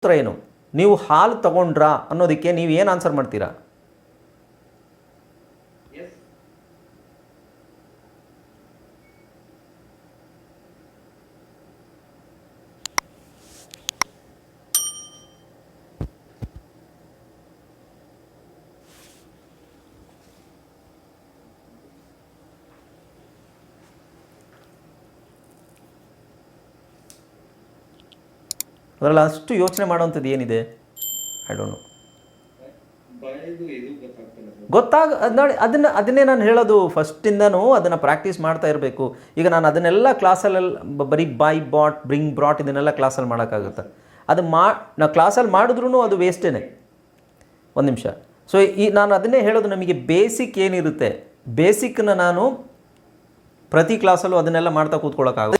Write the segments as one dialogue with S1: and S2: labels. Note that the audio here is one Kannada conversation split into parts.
S1: ಉತ್ತರ ಏನು? ನೀವು ಹಾಲು ತಗೊಂಡ್ರಾ ಅನ್ನೋದಕ್ಕೆ ನೀವು ಏನು ಆನ್ಸರ್ ಮಾಡ್ತೀರಾ? ಅದರಲ್ಲಿ ಅಷ್ಟು ಯೋಚನೆ ಮಾಡುವಂಥದ್ದು ಏನಿದೆ? ಐ ಡೋಂಟ್ ನೋ ಗೊತ್ತಾಗ ನೋಡಿ ಅದನ್ನು ಅದನ್ನೇ ನಾನು ಹೇಳೋದು ಫಸ್ಟಿಂದನೂ ಅದನ್ನು ಪ್ರಾಕ್ಟೀಸ್ ಮಾಡ್ತಾ ಇರಬೇಕು. ಈಗ ನಾನು ಅದನ್ನೆಲ್ಲ ಕ್ಲಾಸಲ್ಲೆಲ್ಲ ಬರೀ ಬೈ ಬಾಟ್ ಬ್ರಿಂಗ್ ಬ್ರಾಟ್ ಇದನ್ನೆಲ್ಲ ಕ್ಲಾಸಲ್ಲಿ ಮಾಡೋಕ್ಕಾಗುತ್ತೆ? ಅದು ಮಾ ನಾವು ಕ್ಲಾಸಲ್ಲಿ ಮಾಡಿದ್ರೂ ಅದು ವೇಸ್ಟೇನೆ ಒಂದು ನಿಮಿಷ. ಸೊ ಈ ನಾನು ಅದನ್ನೇ ಹೇಳೋದು ನಮಗೆ ಬೇಸಿಕ್ ಏನಿರುತ್ತೆ? ಬೇಸಿಕ್ನ ನಾನು ಪ್ರತಿ ಕ್ಲಾಸಲ್ಲೂ ಅದನ್ನೆಲ್ಲ ಮಾಡ್ತಾ ಕೂತ್ಕೊಳ್ಳೋಕ್ಕಾಗುತ್ತೆ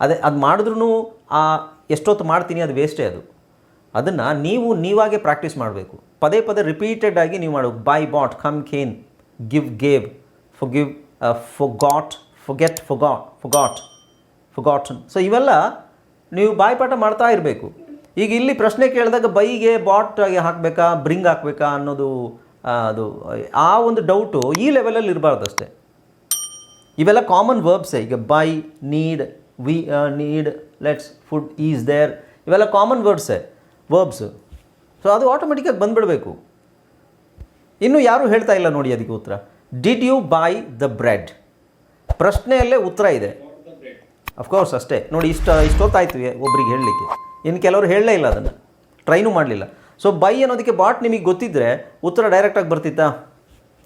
S1: ಅದೇ, ಅದು ಮಾಡಿದ್ರೂ ಆ ಎಷ್ಟೊತ್ತು ಮಾಡ್ತೀನಿ ಅದು ವೇಸ್ಟೇ ಅದು. ಅದನ್ನು ನೀವು ನೀವಾಗೆ ಪ್ರಾಕ್ಟೀಸ್ ಮಾಡಬೇಕು. ಪದೇ ಪದೇ ರಿಪೀಟೆಡ್ ಆಗಿ ನೀವು ಮಾಡಬೇಕು buy bought come came give gave ಫು give forgot forget forgot forgot forgotten so ಇವೆಲ್ಲ ನೀವು ಬಾಯ್ಪಾಠ ಮಾಡ್ತಾ ಇರಬೇಕು. ಈಗ ಇಲ್ಲಿ ಪ್ರಶ್ನೆ ಕೇಳಿದಾಗ ಬೈಗೆ ಬಾಟ್ ಆಗಿ ಹಾಕಬೇಕಾ ಬ್ರಿಂಗ್ ಹಾಕಬೇಕಾ ಅನ್ನೋದು ಅದು, ಆ ಒಂದು ಡೌಟು ಈ ಲೆವೆಲಲ್ಲಿ ಇರಬಾರ್ದು ಅಷ್ಟೇ ಇವೆಲ್ಲ ಕಾಮನ್ ವರ್ಬ್ಸೇ ಈಗ buy need we need let's food is there ಇವೆಲ್ಲ ಕಾಮನ್ ವರ್ಡ್ಸೇ ವರ್ಬ್ಸ್ ಸೊ ಅದು ಆಟೋಮೆಟಿಕಾಗಿ ಬಂದುಬಿಡಬೇಕು. ಇನ್ನೂ ಯಾರೂ ಹೇಳ್ತಾ ಇಲ್ಲ ನೋಡಿ ಅದಕ್ಕೆ ಉತ್ತರ. Did you buy the bread ಪ್ರಶ್ನೆಯಲ್ಲೇ ಉತ್ತರ ಇದೆ. ಅಫ್ಕೋರ್ಸ್ ಅಷ್ಟೇ. ನೋಡಿ, ಇಷ್ಟ ಇಷ್ಟೊತ್ತಾಯ್ತು ಒಬ್ರಿಗೆ ಹೇಳಲಿಕ್ಕೆ. ಇನ್ನು ಕೆಲವರು ಹೇಳಲೇ ಇಲ್ಲ ಅದನ್ನು. ಟ್ರೈನೂ ಮಾಡಲಿಲ್ಲ. ಸೊ ಬೈ ಅನ್ನೋದಕ್ಕೆ ಬಾಟ್ ನಿಮಗೆ ಗೊತ್ತಿದ್ದರೆ ಉತ್ತರ ಡೈರೆಕ್ಟಾಗಿ ಬರ್ತಿತ್ತಾ?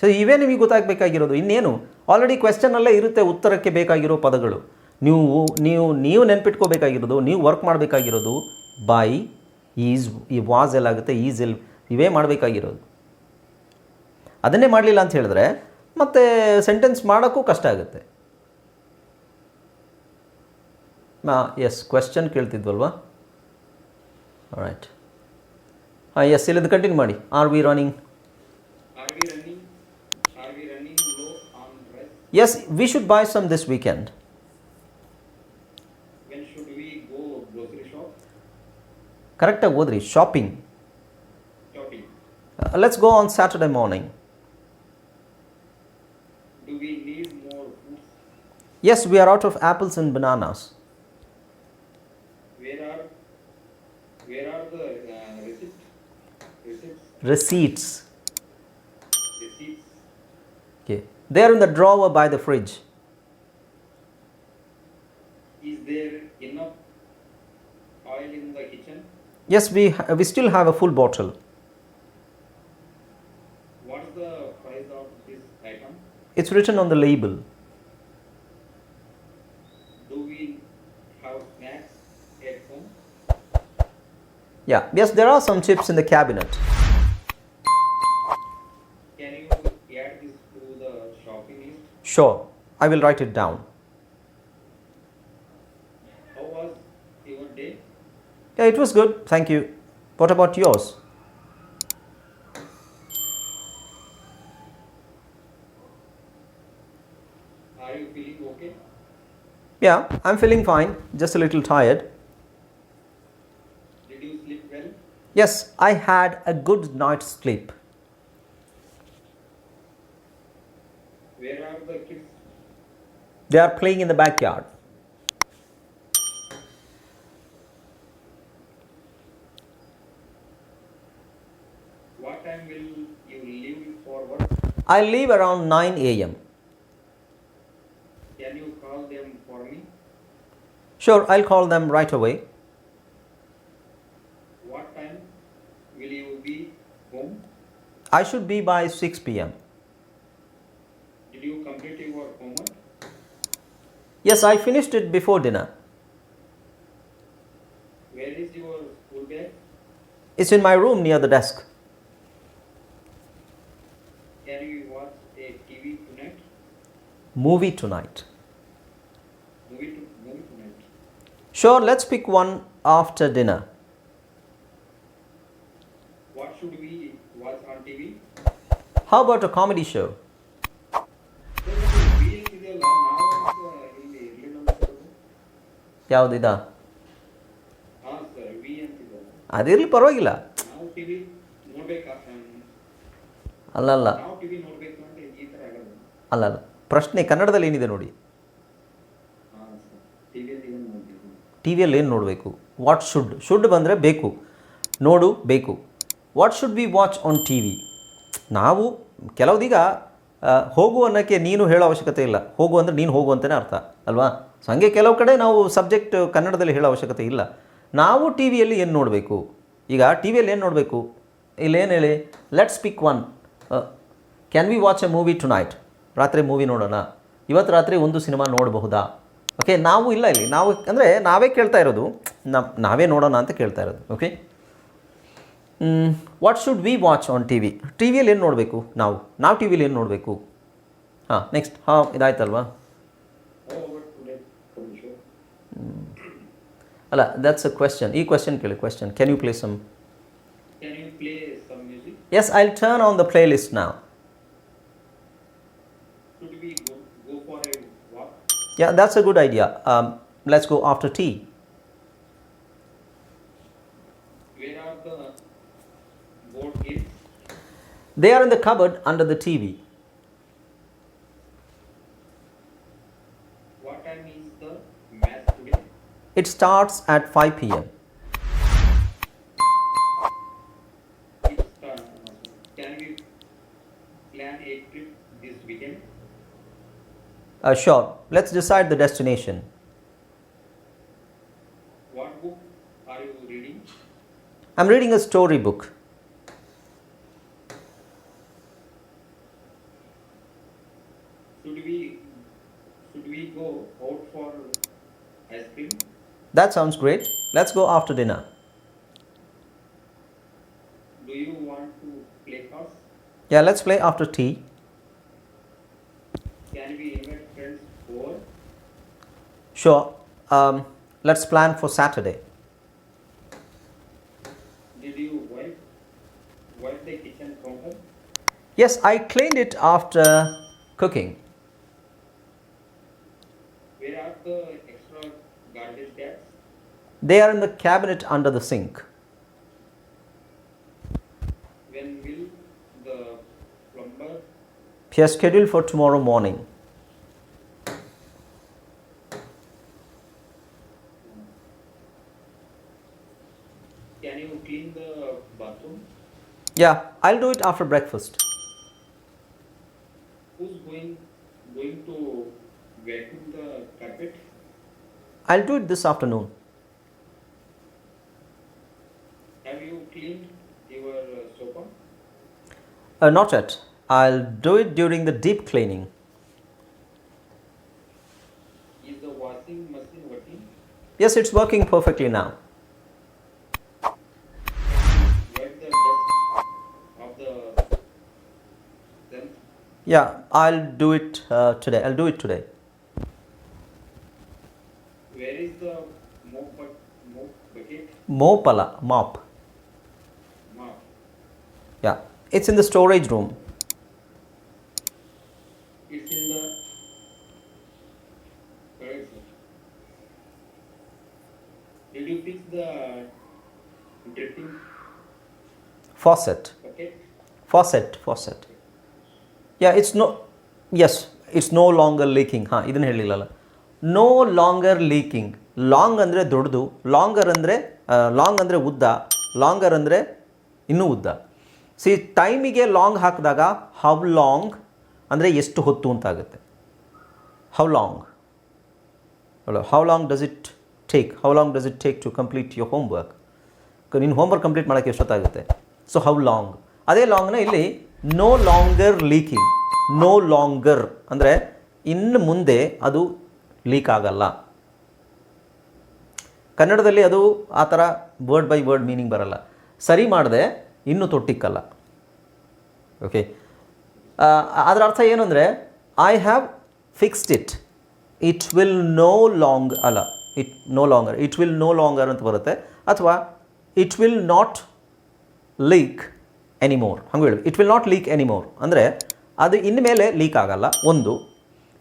S1: ಸೊ ಇವೇ ನಿಮಗೆ ಗೊತ್ತಾಗಬೇಕಾಗಿರೋದು. ಇನ್ನೇನು? ಆಲ್ರೆಡಿ ಕ್ವೆಶನಲ್ಲೇ ಇರುತ್ತೆ ಉತ್ತರಕ್ಕೆ ಬೇಕಾಗಿರೋ ಪದಗಳು. ನೀವು ನೀವು ನೀವು ನೆನ್ಪಿಟ್ಕೋಬೇಕಾಗಿರೋದು ನೀವು ವರ್ಕ್ ಮಾಡಬೇಕಾಗಿರೋದು ಬೈ ಈಸ್ ಈ ವಾಸ್ ಎಲ್ಲಾಗುತ್ತೆ ಈಸ್ ಎಲ್ ಇವೇ ಮಾಡಬೇಕಾಗಿರೋದು. ಅದನ್ನೇ ಮಾಡಲಿಲ್ಲ ಅಂತ ಹೇಳಿದ್ರೆ ಮತ್ತೆ ಸೆಂಟೆನ್ಸ್ ಮಾಡೋಕ್ಕೂ ಕಷ್ಟ ಆಗುತ್ತೆ. ಎಸ್ ಕ್ವೆಶ್ಚನ್ ಕೇಳ್ತಿದ್ವಲ್ವಾ? ರೈಟ್ ಹಾಂ ಎಸ್ ಇಲ್ಲದ ಕಂಟಿನ್ಯೂ ಮಾಡಿ. Are we running yes
S2: we should buy some this weekend
S1: ಕರೆಕ್ಟಾಗಿ ಓದ್ರಿ shopping
S2: shopping
S1: let's go on Saturday morning
S2: do we need more foods
S1: yes we are out of apples and bananas
S2: where are where are the receipt receipts
S1: receipts
S2: receipts
S1: okay they are in the drawer by the fridge Yes we ha- we still have a full bottle.
S2: What's the price of this item?
S1: It's written on the label.
S2: Do we have snacks at home
S1: yeah yes there are some chips in the cabinet.
S2: Can you add this to the shopping list?
S1: Sure i will write it down
S2: how was your day
S1: yeah it was good. Thank you. What about yours?
S2: Are you feeling okay?
S1: Yeah i'm feeling fine. Just a little tired.
S2: Did you sleep well?
S1: Yes i had a good night's sleep.
S2: Where are the kids?
S1: They are playing in the backyard
S2: what time will you leave for work
S1: I leave around 9 a.m.
S2: Can you call them for me?
S1: Sure, I'll call them right away.
S2: What time will you be home?
S1: I should be by 6 p.m.
S2: Did you complete your homework?
S1: Yes, I finished it before dinner.
S2: Where is your school bag?
S1: It's in my room near the desk.
S2: Can we watch a TV tonight?
S1: Movie tonight
S2: Movie to movie tonight.
S1: Sure let's pick one after dinner
S2: What should we watch on TV?
S1: How about a comedy show
S2: B S ಇದೆಯಲ್ಲ ನಾವು ಇಲ್ಲಿ ಇರ್ಲಿಲ್ಲ ಅನ್ಸೋದು.
S1: ಯಾವುದಿದಾ
S2: ಹಾ ಸರ್ ವಿ ಅಂತಿದೆ
S1: ಅದಿರಲಿ ಪರವಾಗಿಲ್ಲ ಅಲ್ಲಲ್ಲ. ಅಲ್ಲಲ್ಲ. ಪ್ರಶ್ನೆ ಕನ್ನಡದಲ್ಲಿ ಏನಿದೆ ನೋಡಿ? ಟಿ ವಿಯಲ್ಲಿ ಏನು ನೋಡಬೇಕು? ವಾಟ್ ಶುಡ್ ಶುಡ್ ಬಂದರೆ ಬೇಕು. ನೋಡು ಬೇಕು. What should be watch on T V ನಾವು ಕೆಲವ್ದೀಗ ಹೋಗು ಅನ್ನೋಕ್ಕೆ ನೀನು ಹೇಳೋ ಅವಶ್ಯಕತೆ ಇಲ್ಲ. ಹೋಗು ಅಂದರೆ ನೀನು ಹೋಗು ಅಂತಲೇ ಅರ್ಥ ಅಲ್ವಾ? ಸೊ ಹಾಗೆ ಕೆಲವು ಕಡೆ ನಾವು ಸಬ್ಜೆಕ್ಟ್ ಕನ್ನಡದಲ್ಲಿ ಹೇಳೋ ಅವಶ್ಯಕತೆ ಇಲ್ಲ. ನಾವು ಟಿ ವಿಯಲ್ಲಿ ಏನು ನೋಡಬೇಕು? ಈಗ ಟಿ ವಿಯಲ್ಲಿ ಏನು ನೋಡಬೇಕು? ಇಲ್ಲೇನು ಹೇಳಿ? Let's pick one can we watch a movie tonight ರಾತ್ರಿ ಮೂವಿ ನೋಡೋಣ. ಇವತ್ತು ರಾತ್ರಿ ಒಂದು ಸಿನಿಮಾ ನೋಡಬಹುದಾ? ಓಕೆ ನಾವು ಇಲ್ಲ ಇಲ್ಲಿ. ನಾವು, ಅಂದರೆ ನಾವೇ ಕೇಳ್ತಾ ಇರೋದು. ನಾವು ನೋಡೋಣ ಅಂತ ಕೇಳ್ತಾ ಇರೋದು. Okay what should we watch on T V T ವಿಯಲ್ಲಿ ಏನು ನೋಡಬೇಕು ನಾವು? ನಾವು ಟಿ ವಿಲಿ ಏನು ನೋಡಬೇಕು? ಹಾಂ ನೆಕ್ಸ್ಟ್ ಹಾಂ, ಇದಾಯ್ತಲ್ವಾ? ಅಲ್ಲ ದಟ್ಸ್ ಅ ಕ್ವೆಶನ್ ಈ ಕ್ವೆಶನ್ ಕೇಳಿ question
S2: can you play some
S1: Yes, I'll turn on the playlist now.
S2: Should we go, go for a walk?
S1: Yeah, that's a good idea. Um, let's go after tea.
S2: Where are the board games?
S1: They are in the cupboard under the TV.
S2: What time is the match today?
S1: It starts at 5 p.m.
S2: Uh,
S1: sure, let's decide the destination.
S2: What book are you reading?
S1: I'm reading a storybook.
S2: Should we should we go out for ice cream?
S1: That sounds great. Let's go after dinner.
S2: Do you want to play cards?
S1: Yeah, let's play after tea.
S2: Can we invite friends over?
S1: Sure. Um, let's plan for Saturday.
S2: Did you wipe wipe the kitchen counter?
S1: Yes, I cleaned it after cooking.
S2: Where are the extra garbage bags?
S1: They are in the cabinet under the sink.
S2: When will the plumber
S1: He has scheduled for tomorrow morning.
S2: can you clean the bathroom?
S1: Yeah, I'll do it after breakfast.
S2: Who's going going to vacuum the carpet?
S1: I'll do it this afternoon.
S2: Have you cleaned your uh, sofa?
S1: Uh, not yet. I'll do it during the deep cleaning.
S2: Is the washing machine working?
S1: Yes, it's working perfectly now. Yeah, I'll do it uh, today. I'll do it today.
S2: Where is the mop, mop bucket?
S1: Mopala, mop.
S2: Mop.
S1: Yeah, it's in the storage room.
S2: It's in the correct sir. Did you fix the dripping
S1: Faucet.
S2: bucket?
S1: Faucet. Faucet. Yeah, it's no yes it's no longer leaking ಹಾಂ ಇದನ್ನು ಹೇಳಿಲ್ಲಲ್ಲ. ನೋ ಲಾಂಗರ್ ಲೀಕಿಂಗ್ ಲಾಂಗ್ ಅಂದರೆ ದೊಡ್ಡದು. ಲಾಂಗರ್ ಅಂದರೆ ಲಾಂಗ್ ಅಂದರೆ ಉದ್ದ. ಲಾಂಗರ್ ಅಂದರೆ ಇನ್ನೂ ಉದ್ದ. ಸಿ ಟೈಮಿಗೆ ಲಾಂಗ್ ಹಾಕಿದಾಗ ಹೌ ಲಾಂಗ್ ಅಂದರೆ ಎಷ್ಟು ಹೊತ್ತು ಅಂತ ಆಗುತ್ತೆ. ಹೌ ಲಾಂಗ್ ಅಲ್ಲ how long does it take how long does it take to complete your homework ನಿನ್ನ ಹೋಮ್ವರ್ಕ್ ಕಂಪ್ಲೀಟ್ ಮಾಡೋಕ್ಕೆ ಎಷ್ಟೊತ್ತಾಗುತ್ತೆ? ಸೊ ಹೌ ಲಾಂಗ್ ಅದೇ ಲಾಂಗ್ನ ಇಲ್ಲಿ no longer leaking no longer ಅಂದರೆ ಇನ್ನು ಮುಂದೆ ಅದು ಲೀಕ್ ಆಗಲ್ಲ. ಕನ್ನಡದಲ್ಲಿ ಅದು ಆ ಥರ ವರ್ಡ್ ಬೈ ವರ್ಡ್ ಮೀನಿಂಗ್ ಬರಲ್ಲ. ಸರಿ ಮಾಡಿದೆ, ಇನ್ನೂ ತೊಟ್ಟಿಕ್ಕಲ್ಲ. ಓಕೆ ಅದರ ಅರ್ಥ ಏನು I have fixed it it will no long ಅಲ್ಲ it no longer it will no longer ಅಂತ ಬರುತ್ತೆ. ಅಥವಾ it will not leak anymore ಹಂಗೆ ಹೇಳಿ it will not leak anymore ಅಂದರೆ ಅದು ಇನ್ಮೇಲೆ ಲೀಕ್ ಆಗಲ್ಲ. ಒಂದು.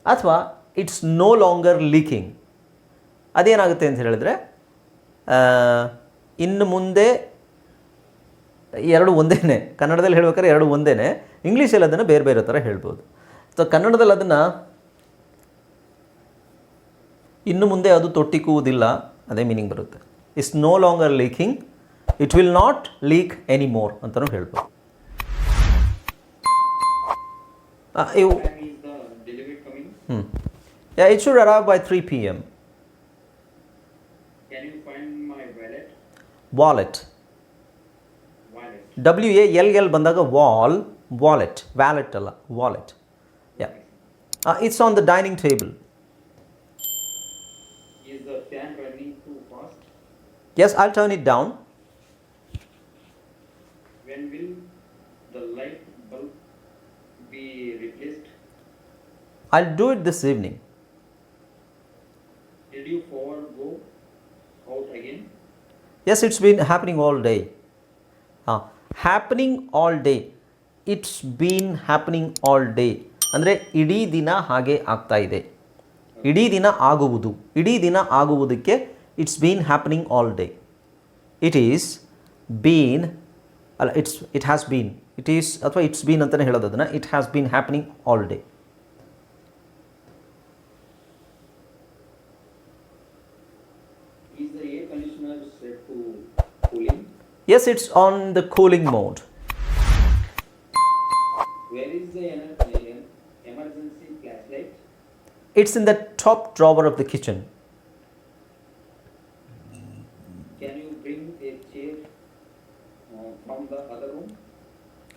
S1: ಅಥವಾ ಇಟ್ಸ್ ನೋ ಲಾಂಗರ್ ಲೀಕಿಂಗ್ ಅದೇನಾಗುತ್ತೆ ಅಂತ ಹೇಳಿದ್ರೆ ಇನ್ನು ಮುಂದೆ ಎರಡು ಒಂದೇ ಕನ್ನಡದಲ್ಲಿ ಹೇಳ್ಬೇಕಾದ್ರೆ ಎರಡು ಒಂದೇ ಇಂಗ್ಲೀಷಲ್ಲಿ ಅದನ್ನು ಬೇರೆ ಬೇರೆ ಥರ ಹೇಳ್ಬೋದು. ಸೊ ಕನ್ನಡದಲ್ಲಿ ಅದನ್ನು ಇನ್ನು ಮುಂದೆ ಅದು ತೊಟ್ಟಿಕ್ಕುವುದಿಲ್ಲ ಅದೇ ಮೀನಿಂಗ್ ಬರುತ್ತೆ. It's no longer leaking It will not leak any more ಅಂತಲೂ ಹೇಳ್ಬೋದು ಆ, ಇವು
S2: Time is the delivery coming?
S1: ಹ್ಞೂ yeah it should arrive by three P M
S2: Can you find my wallet?
S1: Wallet
S2: Wallet.
S1: W A L L ಬಂದಾಗ ವಾಲ್ ವಾಲೆಟ್ ವ್ಯಾಲೆಟ್ ಅಲ್ಲ wallet yeah it's on the dining table
S2: Is the fan running too fast?
S1: Yes I'll turn it down
S2: When will the light bulb be replaced?
S1: I'll do it this evening
S2: Did you forward go out again?
S1: Yes it's been happening all day ಹಾಂ happening all day it's been happening all day ಅಂದರೆ ಇಡೀ ದಿನ ಹಾಗೆ ಆಗ್ತಾ ಇದೆ. ಇಡೀ ದಿನ ಆಗುವುದು. ಇಡೀ ದಿನ ಆಗುವುದಕ್ಕೆ it's been happening all day it is been ಅಲ್ಲ it's it has been it is ಅಥವಾ ಇಟ್ಸ್ ಬೀನ್ ಅಂತಲೇ ಹೇಳೋದು ಅದನ್ನು it has been happening all day
S2: Is the air conditioner set to cooling?
S1: Yes it's on the cooling mode
S2: Where is the ener- em- emergency flashlight? It's in the top drawer of the kitchen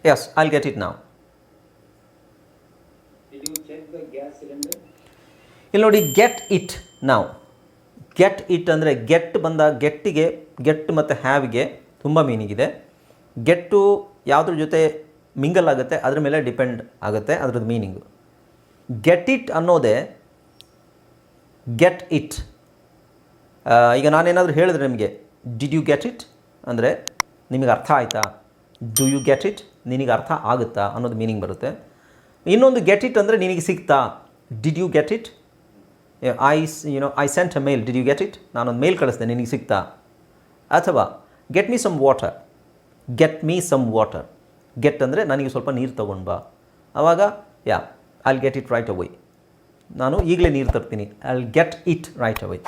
S1: Yes I'll get it ನಾವು
S2: Did you check the gas cylinder?
S1: ಇಲ್ಲಿ ನೋಡಿ ಗೆಟ್ ಇಟ್ ನಾವು ಗೆಟ್ ಇಟ್ ಅಂದರೆ ಗೆಟ್ ಬಂದ ಗೆಟ್ಟಿಗೆ ಗೆಟ್ ಮತ್ತು ಹ್ಯಾವ್ಗೆ ತುಂಬ ಮೀನಿಂಗ್ ಇದೆ. ಗೆಟ್ಟು ಯಾವುದ್ರ ಜೊತೆ ಮಿಂಗಲ್ ಆಗುತ್ತೆ ಅದ್ರ ಮೇಲೆ ಡಿಪೆಂಡ್ ಆಗುತ್ತೆ ಅದ್ರದ್ದು ಮೀನಿಂಗು ಗೆಟ್ ಇಟ್ ಅನ್ನೋದೇ ಗೆಟ್ ಇಟ್ ಈಗ ನಾನೇನಾದರೂ ಹೇಳಿದ್ರೆ ನಿಮಗೆ ಡಿಡ್ ಯು ಗೆಟ್ ಇಟ್ ಅಂದರೆ ನಿಮಗೆ ಅರ್ಥ ಆಯಿತಾ? ಡು ಯು ಗೆಟ್ ಇಟ್ ನಿನಗೆ ಅರ್ಥ ಆಗುತ್ತಾ ಅನ್ನೋದು ಮೀನಿಂಗ್ ಬರುತ್ತೆ. ಇನ್ನೊಂದು ಗೆಟ್ ಇಟ್ ಅಂದರೆ ನಿನಗೆ ಸಿಗ್ತಾ. Did you get it I you know I sent a mail did you get it ನಾನೊಂದು ಮೇಲ್ ಕಳಿಸ್ದೆ, ನಿನಗೆ ಸಿಗ್ತಾ. ಅಥವಾ get me some water get me some water get ಅಂದರೆ ನನಗೆ ಸ್ವಲ್ಪ ನೀರು ತೊಗೊಂಡು ಬಾ. ಆವಾಗ yeah I'll get it right away ನಾನು ಈಗಲೇ ನೀರು ತರ್ತೀನಿ. I get it right away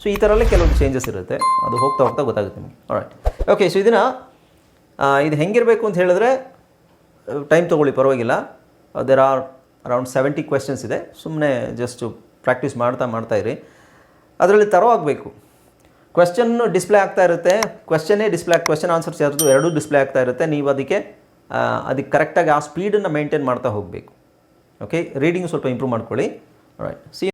S1: so ಈ ಥರ ಎಲ್ಲ ಕೆಲವೊಂದು ಚೇಂಜಸ್ ಇರುತ್ತೆ. ಅದು ಹೋಗ್ತಾ ಹೋಗ್ತಾ ಗೊತ್ತಾಗುತ್ತೆ ನಿಮಗೆ. ರೈಟ್ ಓಕೆ ಸೊ ಇದನ್ನು ಇದು ಹೆಂಗಿರಬೇಕು ಅಂತ ಹೇಳಿದ್ರೆ ಟೈಮ್ ತೊಗೊಳ್ಳಿ, ಪರವಾಗಿಲ್ಲ. There are around seventy questions ಇದೆ. ಸುಮ್ಮನೆ ಜಸ್ಟು ಪ್ರಾಕ್ಟೀಸ್ ಮಾಡ್ತಾ ಮಾಡ್ತಾ ಇರಿ. ಅದರಲ್ಲಿ ತರೋ ಆಗಬೇಕು ಕ್ವೆಶ್ಚನ್ ಡಿಸ್ಪ್ಲೇ ಆಗ್ತಾ ಇರುತ್ತೆ. ಕ್ವೆಶನ್ನೇ ಡಿಸ್ಪ್ಲೇ ಕ್ವೆಶನ್ ಆನ್ಸರ್ಸ್ ಯಾರ್ದು ಎರಡೂ ಡಿಸ್ಪ್ಲೇ ಆಗ್ತಾ ಇರುತ್ತೆ. ನೀವು ಅದಕ್ಕೆ ಅದಕ್ಕೆ ಕರೆಕ್ಟಾಗಿ ಆ ಸ್ಪೀಡನ್ನು ಮೇಂಟೈನ್ ಮಾಡ್ತಾ ಹೋಗಬೇಕು. ಓಕೆ ರೀಡಿಂಗ್ ಸ್ವಲ್ಪ ಇಂಪ್ರೂವ್ ಮಾಡ್ಕೊಳ್ಳಿ. Right C